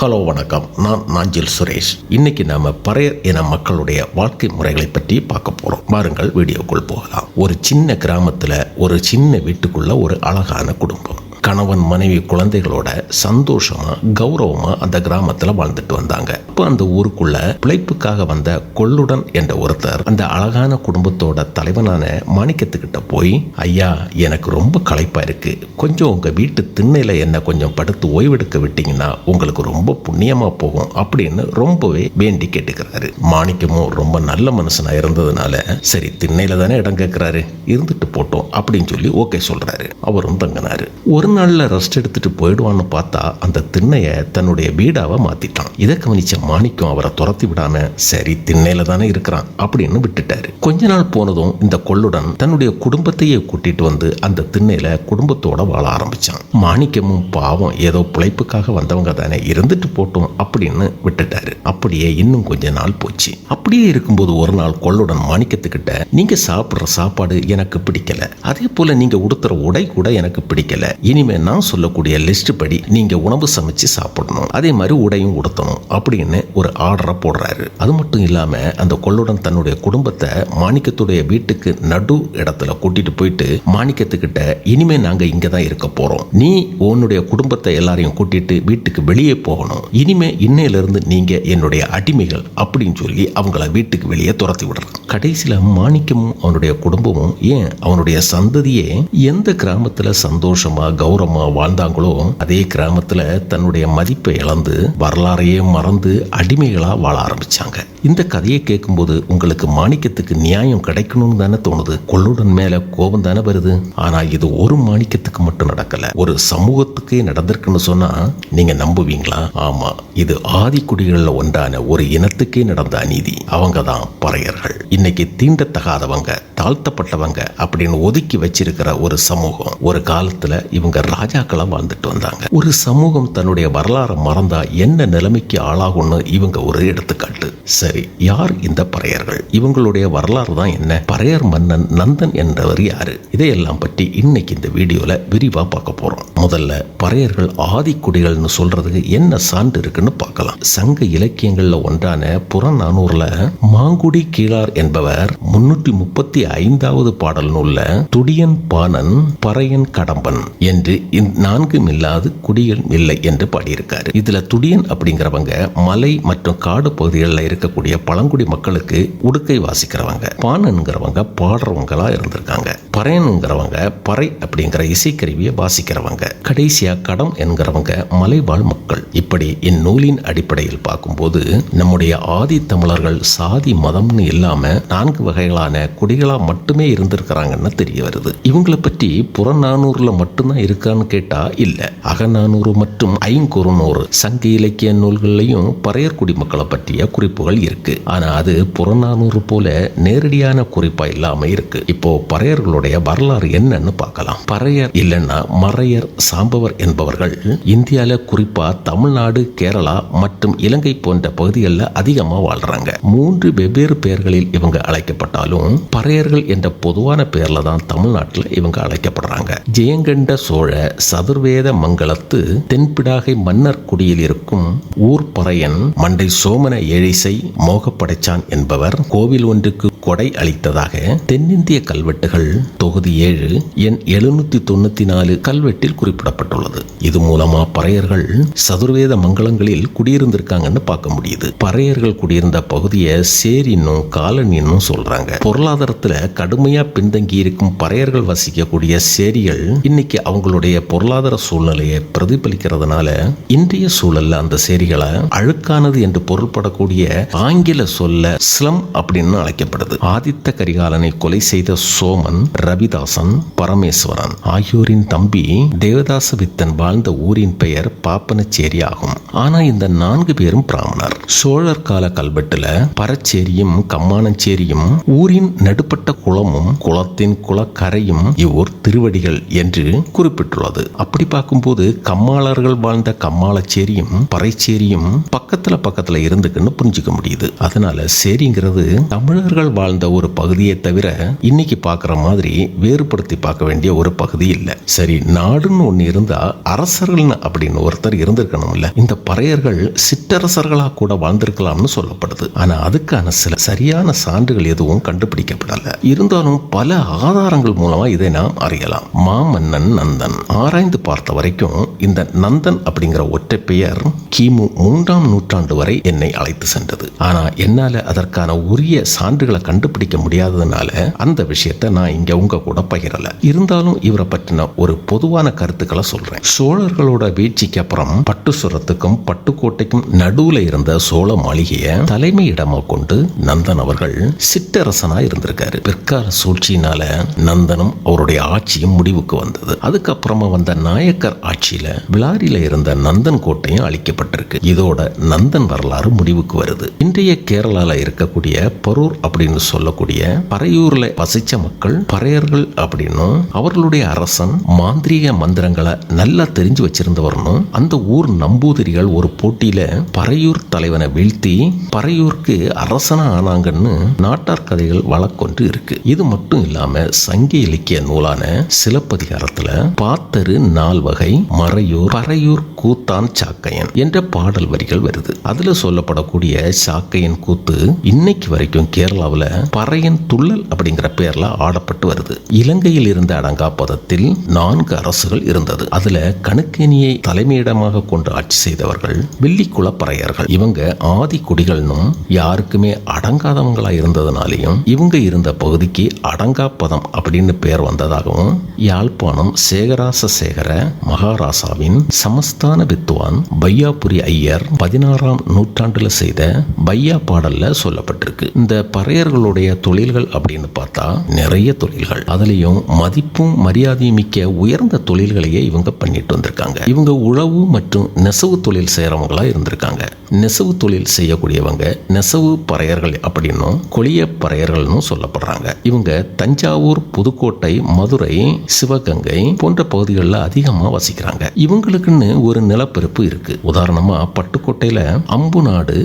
Hello வணக்கம். நான் நாஞ்சில் சுரேஷ். இன்னைக்கு நாம பறையர் இன மக்களுடைய வாழ்க்கை முறைகளை பற்றி பார்க்க போறோம். பாருங்கள் வீடியோக்குள் போகலாம். ஒரு சின்ன கிராமத்துல ஒரு சின்ன வீட்டுக்குள்ள ஒரு அழகான குடும்பம். கணவன் மனைவி குழந்தைகளோட சந்தோஷமா கௌரவமா அந்த கிராமத்துல வாழ்ந்துட்டு வந்தாங்க. அப்ப அந்த ஊருக்குள்ள பிழைப்புக்காக வந்த கொள்ளுடன் என்ற ஒருத்தர் அந்த அழகான குடும்பத்தோட தலைவனான மாணிக்கத்துக்கிட்ட போய் ஐயா எனக்கு ரொம்ப களைப்பா இருக்கு. கொஞ்சம் உங்க வீட்டு திண்ணையில என்ன கொஞ்சம் படுத்து ஓய்வெடுக்க விட்டீங்கன்னா உங்களுக்கு ரொம்ப புண்ணியமா போகும் அப்படின்னு ரொம்பவே வேண்டி கேட்டுக்கிறாரு. மாணிக்கமும் ரொம்ப நல்ல மனுஷனா இருந்ததுனால சரி திண்ணையில தானே இடம் கேட்கிறாரு இருந்துட்டு போட்டோம் அப்படின்னு சொல்லி ஓகே சொல்றாரு. அவரும் தங்கினாரு. ஒரு நாளில் ரெஸ்ட் எடுத்துட்டு போயிடுவான்னு பார்த்தா அந்த திண்ணையை தன்னுடைய வீடாவ மாத்திட்டான். இதை கவனிச்ச மாணிக்கம் அவரை துரத்தி விடாம சரி திண்ணையில தானே இருக்கிறான் அப்படின்னு விட்டுட்டாரு. கொஞ்ச நாள் போனதும் இந்த கொள்ளுடன் தன்னுடைய குடும்பத்தையே கூட்டிட்டு வந்து அந்த திண்ணையில குடும்பத்தோட வாழ ஆரம்பிச்சான். மாணிக்கமும் பாவம் ஏதோ பிழைப்புக்காக வந்தவங்க தானே இருந்துட்டு போட்டோம் அப்படின்னு விட்டுட்டாரு. அப்படியே இன்னும் கொஞ்ச நாள் போச்சு. அப்படியே இருக்கும்போது ஒரு நாள் கொள்ளுடன் மாணிக்கத்துக்கிட்ட நீங்க சாப்பிடுற சாப்பாடு எனக்கு பிடிக்கல. அதே போல நீங்க உடுத்துற உடை கூட எனக்கு பிடிக்கல. இனிமே நான் சொல்லக்கூடிய லிஸ்ட் படி நீங்க உணவு சமைச்சு சாப்பிடணும். அதே மாதிரி உடையும் உடுத்தணும் அப்படின்னு ஒரு ஆர்டரை போடுறாரு. அது மட்டும் இல்லாம அந்த கொள்ளுடன் தன்னுடைய குடும்பத்தை மாணிக்கத்துடைய வீட்டுக்கு நடு இடத்துல கூட்டிட்டு போயிட்டு மாணிக்கத்துக்கிட்ட இனிமே நாங்க இங்க தான் இருக்க போறோம். நீ உன்னுடைய குடும்பத்தை எல்லாரையும் கூட்டிட்டு வீட்டுக்கு வெளியே போகணும். இனிமே இன்னையிலிருந்து நீங்க என்னுடைய அடிமைகள் அப்படின்னு சொல்லி அவங்கள வீட்டுக்கு வெளியே துரத்தி விடுறாங்க. கடைசியில மாணிக்கமும் அவனுடைய குடும்பமும் ஏன் அவனுடைய சந்ததியே எந்த கிராமத்துல சந்தோஷமா கௌரவமாக வாழ்ந்தாங்களோ அதே கிராமத்துல தன்னுடைய மதிப்பை இழந்து வரலாறையே மறந்து அடிமைகளா வாழ ஆரம்பிச்சாங்க. இந்த கதையை கேட்கும்போது உங்களுக்கு மாணிக்கத்துக்கு நியாயம் கிடைக்கணும்னு தானே தோணுது. கொள்ளுடன் மேல கோபம் தானே வருது. ஆனா இது ஒரு மாணிக்கத்துக்கு மட்டும் நடக்கல. ஒரு சமூகத்துக்கே நடந்திருக்குன்னு சொன்னா நீங்க நம்புவீங்களா? ஆமா இது ஆதிக்குடிகள்ல ஒன்றான ஒரு இனத்துக்கே நடந்த அநீதி. அவங்க தான் பறையர்கள். இன்னைக்கு தீண்டத்தகாதவங்க தாழ்த்தப்பட்டவங்க அப்படின்னு ஒதுக்கி வச்சிருக்கிற ஒரு சமூகம். ஒரு காலத்துல இவங்க ராஜாக்களா வாழ்ந்துட்டு வந்தாங்க. ஒரு சமூகம் தன்னுடைய வரலாறை மறந்தா என்ன நிலைமைக்கு ஆளாகும்னு இவங்க ஒரு எடுத்துக்காட்டு. சரி யார் இந்த பறையர்கள்? இவங்களுடைய வரலாறு தான் என்ன? பறையர் மன்னன் நந்தன் என்றவர் யாரு? இதையெல்லாம் பற்றி இன்னைக்கு இந்த வீடியோல விரிவா பார்க்க போறோம். முதல்ல பறையர்கள் ஆதிக்குடிகள்னு சொல்றதுக்கு என்ன சான்று இருக்குன்னு பார்க்கலாம். சங்க இலக்கியங்கள்ல ஒன்றான புறநானூர்ல மாங்குடி கீழார் என்பவர் முன்னூற்றி முப்பத்தி ஐந்தாவது பாடல் நூல்ல துடியன் பாணன் பறையன் கடம்பன் என்று நான்கும் இல்லாது குடிகள் இல்லை என்று பாடியிருக்காரு. இதுல துடியன் அப்படிங்கிறவங்க மலை மற்றும் காடு பகுதிகளில் இருக்கக்கூடிய பழங்குடி மக்களுக்கு உடுக்கை வாசிக்கிறவங்க பாணன்கிறவங்க பாடுறவங்களா இருந்திருக்காங்க. பறையனுங்கிறவங்க பறை அப்படிங்கிற இசைக்கருவியை வாசிக்கிறவங்க கடைசியா கடம் என்கிறவங்க மலைவாழ் மக்கள். இப்படி இந்நூலின் அடிப்படையில் பார்க்கும்போது நம்முடைய ஆதி தமிழர்கள் சாதி மதம்னு இல்லாம நான்கு வகைகளான குடிகளா மட்டுமே இருந்திருக்கிறாங்கன்னு தெரிய வருது. இவங்களை பற்றி புறநானூறுல மட்டும்தான் இருக்கான்னு கேட்டா இல்ல. அகநானூறு மற்றும் ஐங்குறுநூறு சங்க இலக்கிய நூல்கள்லையும் பறையர் குடிமக்களை பற்றிய குறிப்புகள் இருக்கு. ஆனா அது புறநானூறு போல நேரடியான குறிப்பா இல்லாம இருக்கு. இப்போ பறையர்களுடைய வரலாறு என்னன்னு பார்க்கலாம். பறையர் இல்லைன்னா மறையர் சாம்பவர் என்பவர்கள் இந்தியால குறிப்பா தமிழ்நாடு கேரளா மற்றும் இலங்கை போன்ற பகுதிகளில் அதிகமா வாழ்றாங்க. மூன்று வெவ்வேறு பெயர்களில் இவங்க அழைக்கப்பட்டாலும் பறையர்கள் என்ற பொதுவான பெயர்ல தான் தமிழ்நாட்டில் இவங்க அழைக்கப்படுறாங்க. ஜெயங்கண்ட சோழ சதுர்வேத மங்கலத்து தென்பிடாகை மன்னர் குடியில் இருக்கும் ஊர் பறையன் மண்டை சோமன ஏழிசை மோகப்படைச்சான் என்பவர் கோவில் ஒன்றுக்கு கொடை அளித்ததாக தென்னிந்திய கல்வெட்டுகள் தொகுதி ஏழு எண் எழுநூத்தி தொண்ணூத்தி நாலு கல்வெட்டில் குறிப்பிடப்பட்டுள்ளது. இது மூலமா பறையர்கள் சதுர்வேத மங்கலங்களில் குடியிருந்திருக்காங்கன்னு பார்க்க முடியுது. பறையர்கள் குடியிருந்த பகுதியை சேரின்னும் காலனின்னும் சொல்றாங்க. பொருளாதாரத்துல கடுமையா பின்தங்கி இருக்கும் பறையர்கள் வசிக்கக்கூடிய சேரிகள் இன்னைக்கு அவங்களுடைய பொருளாதார சூழ்நிலையை பிரதிபலிக்கிறதுனால இன்றைய சூழல்ல அந்த சேரிகளை அழுக்கானது என்று பொருள்படக்கூடிய ஆங்கில சொல்ல ஸ்லம் அப்படின்னு அழைக்கப்படுது. ஆதித்த கரிகாலனை கொலை செய்த சோமன் ரவிதாசன் பரமேஸ்வரன் ஆகியோரின் தம்பி தேவதாச வித்தன் வாழ்ந்த ஊரின் பெயர் பாப்பனச்சேரி ஆகும். ஆனா இந்த நான்கு பேரும் பிராமணர். சோழர் கால கல்வெட்டுல பரச்சேரியும் கம்மானச்சேரியும் ஊரின் நடுப்பட்ட குளமும் குளத்தின் குளக்கரையும் இவ்வூர் திருவடிகள் என்று குறிப்பிட்டுள்ளது. அப்படி பார்க்கும்போது கம்மாளர்கள் வாழ்ந்த கம்மாளச்சேரியும் பறைச்சேரியும் பக்கத்துல பக்கத்துல இருந்துக்குன்னு புரிஞ்சுக்க முடியுது. புரியுது அதனால சேரிங்கிறது தமிழர்கள் வாழ்ந்த ஒரு பகுதியை தவிர இன்னைக்கு பார்க்குற மாதிரி வேறுபடுத்தி பார்க்க வேண்டிய ஒரு பகுதி இல்லை. சரி நாடுன்னு ஒன்று இருந்தா அரசர்கள்னு அப்படின்னு ஒருத்தர் இருந்திருக்கணும்ல. இந்த பறையர்கள் சிற்றரசர்களா கூட வாழ்ந்திருக்கலாம்னு சொல்லப்படுது. ஆனா அதுக்கான சில சரியான சான்றுகள் எதுவும் கண்டுபிடிக்கப்படல. இருந்தாலும் பல ஆதாரங்கள் மூலமா இதை நாம் அறியலாம். மாமன்னன் நந்தன். ஆராய்ந்து பார்த்த வரைக்கும் இந்த நந்தன் அப்படிங்கிற ஒற்றை பெயர் கிமு மூன்றாம் நூற்றாண்டு வரை என்னை அழைத்து சென்றது. ஆனால் என்னால் அதற்கான உரிய சான்றுகளை கண்டுபிடிக்க முடியாததுனால அந்த விஷயத்தை நான் இங்கே உங்க கூட பகிரலை. இருந்தாலும் இவரை பற்றின ஒரு பொதுவான கருத்துக்களை சொல்றேன். சோழர்களோட வீழ்ச்சிக்கு அப்புறம் பட்டுசுரத்துக்கும் பட்டுக்கோட்டைக்கும் நடுவில் இருந்த சோழ மாளிகையை தலைமையிடமாக கொண்டு நந்தன் அவர்கள் சிற்றரசனா இருந்திருக்காரு. பிற்கால சூழ்ச்சியினால நந்தனும் அவருடைய ஆட்சியும் முடிவுக்கு வந்தது. அதுக்கப்புறமா வந்த நாயக்கர் ஆட்சியில விளாரியில இருந்த நந்தன் கோட்டையும் அழிக்கப்பட்டிருக்கு. இதோட நந்தன் வரலாறு முடிவுக்கு வருது. இன்றைய கேரளால இருக்கக்கூடிய பரூர் அப்படின்னு சொல்லக்கூடிய பறையூர்ல வசிச்ச மக்கள் பறையர்கள் அப்படின்னும் அவர்களுடைய அரசன் மாந்திரீக மந்திரங்களை நல்லா தெரிஞ்சு வச்சிருந்தவர்னும் அந்த ஊர் நம்பூதிரிகள் ஒரு போட்டியில பறையூர் தலைவனை வீழ்த்தி பறையூருக்கு அரசனா ஆனாங்கன்னு நாட்டார் கதைகள் வழக்கொன்று இருக்கு. இது மட்டும் இல்லாம சங்க இலக்கிய நூலான சிலப்பதிகாரத்துல பாத்தரு நால் வகை மறையூர் பறையூர் கூத்தான் சாக்கையன் என்ற பாடல் வரிகள் வருது. அதுல சொல்லப்படக்கூடிய சாக்கையன் கூத்து இன்னைக்கு வரைக்கும் கேரளாவில் பறையன் துள்ளல் அப்படிங்கிற பேர்ல ஆடப்பட்டு வருது. இலங்கையில் இருந்த அடங்காப்பதத்தில் நான்கு அரசுகள் இருந்தது. அதுல கணுக்கேணியை தலைமையிடமாக கொண்டு ஆட்சி செய்தவர்கள் வெள்ளிக்குள பறையர்கள். இவங்க ஆதி குடிகள்னும் யாருக்குமே அடங்காதவங்களா இருந்ததுனாலையும் இவங்க இருந்த பகுதிக்கு அடங்காப்பதம் அப்படின்னு பேர் வந்ததாகவும் யாழ்ப்பாணம் சேகராச சேகர மகாராசாவின் சமஸ்தான வித்வான் பையாபுரி ஐயர் பதினாறாம் நூற்றாண்டுல செய்த ஐயா பாடல்ல சொல்லப்பட்டிருக்கு. இந்த பறையர்களுடைய தொழில்கள் அப்படின்னு பார்த்தா நிறைய தொழில்கள். அதுலயும் மதிப்பும் மரியாதையும் மிக்க உயர்ந்த தொழில்களையே இவங்க பண்ணிட்டு வந்திருக்காங்க. இவங்க உழவு மற்றும் நெசவு தொழில் செய்யறவங்களா இருந்திருக்காங்க. நெசவு தொழில் செய்யக்கூடியவங்க நெசவு பறையர்கள் அப்படின்னும் கொளிய பறையர்கள்னு சொல்லப்படுறாங்க. இவங்க தஞ்சாவூர் புதுக்கோட்டை மதுரை சிவகங்கை போன்ற பகுதிகளில் அதிகமாக வசிக்கிறாங்க. இவங்களுக்குன்னு ஒரு நிலப்பரப்பு இருக்கு. உதாரணமா பட்டுக்கோட்டையில அம்பு நாடு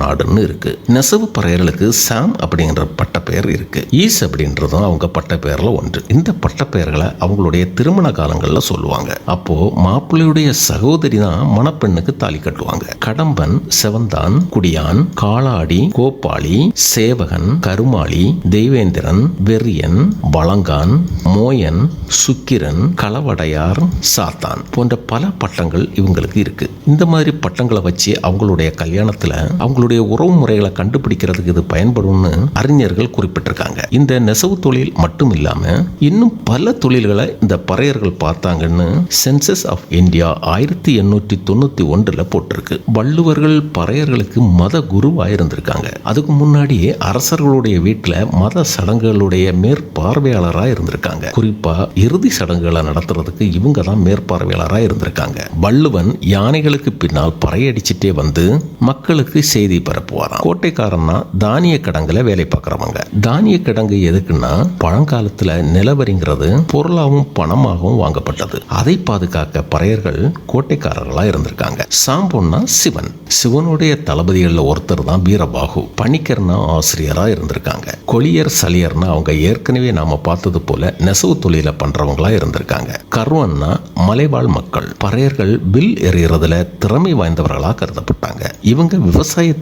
நாடுன்னு இருக்கு. நெசவு பறையர்களுக்கு சாம் அப்படிங்கிற பட்டப்பெயர் இருக்கு. ஈஸ் அப்படின்றதும் அவங்க பட்டப்பெயர்ல ஒன்று. இந்த பட்டப்பெயர்களை அவங்களுடைய திருமண காலங்களில் சொல்லுவாங்க. அப்போ மாப்பிள்ளையுடைய சகோதரி தான் மணப்பெண்ணுக்கு தாலி கட்டுவாங்க. கடம்பன் செவந்தான் குடியான் காளாடி கோப்பாளி சேவகன் கருமாளி தெய்வேந்திரன் வெறியன் வளங்கான் மோயன் சுக்கிரன் களவடையார் சாத்தான் போன்ற பல பட்டங்கள் இவங்களுக்கு இருக்கு. இந்த மாதிரி பட்டங்களை வச்சு அவங்களுடைய கல்யாணத்தில் அவங்களுடைய உறவு முறைகளை கண்டுபிடிக்கிறதுக்கு இது பயன்படும்னு அறிஞர்கள் குறிப்பிட்டிருக்காங்க. இந்த நெசவு தொழில் மட்டும் இல்லாம இன்னும் பல தொழில்களை இந்த பறையர்கள் பார்த்தாங்கன்னு சென்சஸ் ஆஃப் இந்தியா ஆயிரத்தி எண்ணூற்றி தொண்ணூத்தி ஒன்றுல போட்டிருக்கு. வள்ளுவர்கள் பறையர்களுக்கு மத குருவா இருந்திருக்காங்க. அதுக்கு முன்னாடியே அரசர்களுடைய வீட்டில் மத சடங்குகளுடைய மேற்பார்வையாளராக இருந்திருக்காங்க. குறிப்பா இறுதி சடங்குகளை நடத்துறதுக்கு இவங்க தான் மேற்பார்வையாளராக இருந்திருக்காங்க. வள்ளுவன் யானைகளுக்கு பின்னால் பறையடிச்சிட்டே வந்து மக்களுக்கு செய்தி பரப்புவாராம். கோட்டைக்காரன்னா தானிய கிடங்குல வேலை பார்க்குறவங்க. தானிய கிடங்கு எதுக்குன்னா பழங்காலத்துல நிலவரிங்கிறது பொருளாகவும் பணமாகவும் வாங்கப்பட்டது. அதை பாதுகாக்க பறையர்கள் கோட்டைக்காரர்களாக இருந்திருக்காங்க. சாம்பொன்னா சிவன். சிவனுடைய தளபதிகளில் ஒருத்தர் தான் வீரபாகு. பணிக்கர்னா ஆசிரியராக இருந்திருக்காங்க. கொளியர் சலியர்னா அவங்க ஏற்கனவே நாம பார்த்தது போல நெசவு தொழில பண்றவங்களா இருந்திருக்காங்க. கர்வன்னா மலைவாழ் மக்கள். பறையர்கள் வில் எறியறதுல திறமை வாய்ந்தவர்களாக கருதப்பட்டாங்க. இவங்க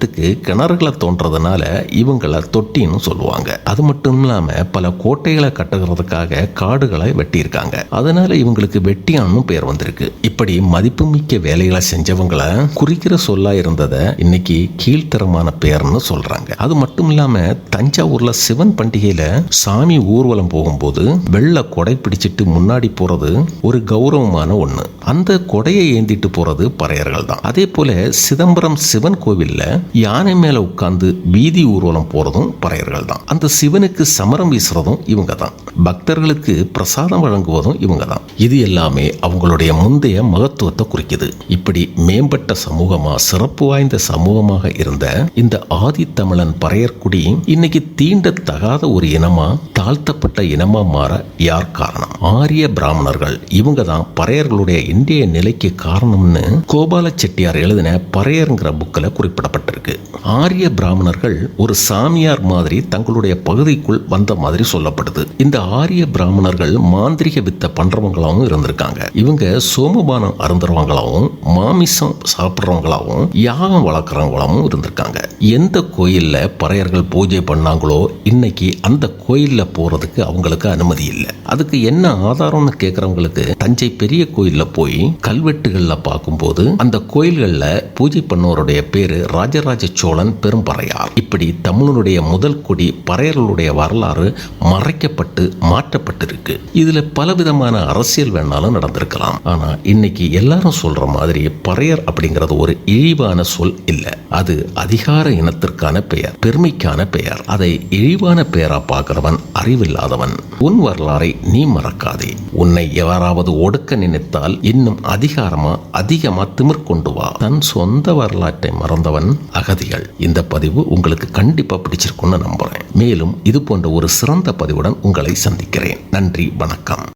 விவசாயத்துக்கு கிணறுகளை தோன்றதுனால இவங்களை தொட்டின்னு சொல்லுவாங்க. அது மட்டும் இல்லாம பல கோட்டைகளை கட்டுகிறதுக்காக காடுகளை வெட்டியிருக்காங்க. அதனால இவங்களுக்கு வெட்டியானும் பேர் வந்திருக்கு. இப்படி மதிப்புமிக்க வேலைகளை செஞ்சவங்களை குறிக்கிற சொல்லா இருந்ததை இன்னைக்கு கீழ்த்தரமான பேர்னு சொல்றாங்க. அது மட்டும் இல்லாம தஞ்சாவூர்ல சிவன் பண்டிகையில சாமி ஊர்வலம் போகும்போது வெள்ள கொடை பிடிச்சிட்டு முன்னாடி போறது ஒரு கௌரவமான ஒண்ணு. அந்த கொடையை ஏந்திட்டு போறது பறையர்கள் தான் அதே போல சிதம்பரம் சிவன் கோவில்ல யானை மேலே உட்கார்ந்து வீதி ஊர்வலம் போகிறதும் பறையர்கள் தான் அந்த சிவனுக்கு சமரம் வீசுறதும் இவங்க தான் பக்தர்களுக்கு பிரசாதம் வழங்குவதும் இவங்க தான் இது எல்லாமே அவங்களுடைய முந்தைய மகத்துவத்தை குறிக்குது. இப்படி மேம்பட்ட சமூகமாக சிறப்பு சிறப்பு வாய்ந்த சமூகமாக இருந்த இந்த ஆதித்தமிழன் பறையர்குடி இன்னைக்கு தீண்டத்தகாத ஒரு இனமா தாழ்த்தப்பட்ட இனமா மாற யார் காரணம்? ஆரிய பிராமணர்கள் இவங்க தான் பறையர்களுடைய இந்திய நிலைக்கு காரணம்னு கோபால செட்டியார் எழுதின பறையருங்கிற புக்கில் குறிப்பிடப்பட்டிருக்கு. ஆரிய பிராமணர்கள் ஒரு சாமியார் மாதிரி தங்களுடைய பகுதிக்குள் வந்த மாதிரி சொல்லப்படுது. இந்த ஆரிய பிராமணர்கள் மாந்திரிக வித்த பண்றவங்களாவும் இருந்திருக்காங்க. இவங்க சோமபானம் அருந்துறவங்களாகவும் மாமிசம் சாப்பிட்றவங்களாகவும் யாகம் வளர்க்குறவங்களாவும் இருந்திருக்காங்க. எந்த கோயில்ல பறையர்கள் பூஜை பண்ணாங்களோ இன்னைக்கு அந்த கோயில்ல போறதுக்கு அவங்களுக்கு அனுமதி இல்லை. அதுக்கு என்ன ஆதாரம்னு கேட்குறவங்களுக்கு தஞ்சை பெரிய கோயில்ல போய் கல்வெட்டுகள்ல பார்க்கும்போது அந்த கோயில்களில் பூஜை பண்ணவருடைய பேரு ராஜராஜ ராஜராஜ சோழன் பெரும்பறையார். இப்படி தமிழனுடைய முதல் கொடி பறையர்களுடைய வரலாறு மறைக்கப்பட்டு மாற்றப்பட்டிருக்கு. இதுல பலவிதமான அரசியல் வேணாலும் நடந்திருக்கலாம். ஆனா இன்னைக்கு எல்லாரும் சொல்ற மாதிரி பறையர் அப்படிங்கிறது ஒரு இழிவான சொல் இல்ல. அது அதிகார இனத்திற்கான பெயர் பெருமைக்கான பெயர். அதை இழிவான பெயரா பார்க்கிறவன் அறிவில்லாதவன். உன் வரலாறை நீ மறக்காதே. உன்னை எவராவது ஒடுக்க நினைத்தால் இன்னும் அதிகாரமா அதிகமா திமிர் கொண்டு வா. தன் சொந்த வரலாற்றை மறந்தவன் அகதிகள் இந்த பதிவு உங்களுக்கு கண்டிப்பா பிடிச்சிருக்கும்னு நம்புறேன். மேலும் இது போன்ற ஒரு சிறந்த பதிவுடன் உங்களை சந்திக்கிறேன். நன்றி வணக்கம்.